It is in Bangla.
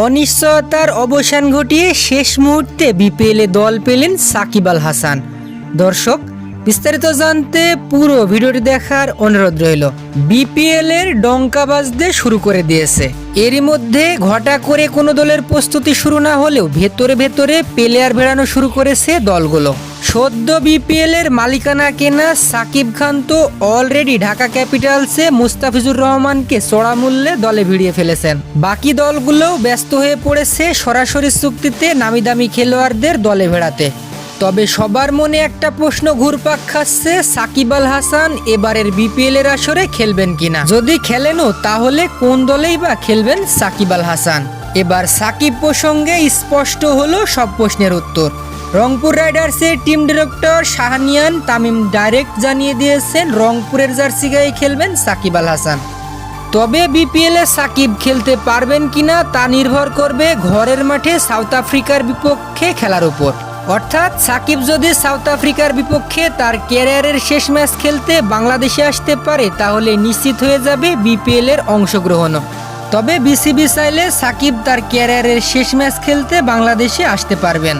অনিশ্চয়তার অবসান ঘটিয়ে শেষ মুহূর্তে বিপিএলে দল পেলেন সাকিব আল হাসান। দর্শক, বিস্তারিত জানতে পুরো ভিডিওটি দেখার অনুরোধ রইল। বিপিএল এর ডঙ্কা বাজতে শুরু করে দিয়েছে। এরই মধ্যে ঘটা করে কোনো দলের প্রস্তুতি শুরু না হলেও ভেতরে ভেতরে প্লেয়ার ভেড়ানো শুরু করেছে দলগুলো। সদ্য বিপিএল এর মালিকানা কেনা সাকিব খান তো অলরেডি ঢাকা ক্যাপিটালসে মুস্তাফিজুর রহমানকে চড়া মূল্যে দলে ভিড়িয়ে ফেলেছেন। বাকি দলগুলোও ব্যস্ত হয়ে পড়েছে সরাসরি চুক্তিতে নামি দামি খেলোয়াড়দের দলে ভেড়াতে। তবে সবার মনে একটা প্রশ্ন ঘুরপাক খাচ্ছে, সাকিব আল হাসান এবারের বিপিএল এর আসরে খেলবেন কিনা? যদি খেলেনও, তাহলে কোন দলেই বা খেলবেন সাকিব আল হাসান? এবার সাকিব প্রসঙ্গে স্পষ্ট হলো সব প্রশ্নের উত্তর। রংপুর রাইডার্সের টিম ডিরেক্টর শাহানিয়ান তামিম ডাইরেক্ট জানিয়ে দিয়েছেন রংপুরের জার্সি গায়ে খেলবেন সাকিব আল হাসান। তবে বিপিএল সাকিব খেলতে পারবেন কিনা তা নির্ভর করবে ঘরের মাঠে সাউথ আফ্রিকার বিপক্ষে খেলার উপর। অর্থাৎ সাকিব যদি সাউথ আফ্রিকার বিপক্ষে তার ক্যারিয়ারের শেষ ম্যাচ খেলতে বাংলাদেশে আসতে পারে, তাহলে নিশ্চিত হয়ে যাবে বিপিএল এর অংশগ্রহণও। তবে বিসিবি চাইলে সাকিব তার ক্যারিয়ারের শেষ ম্যাচ খেলতে বাংলাদেশে আসতে পারবেন।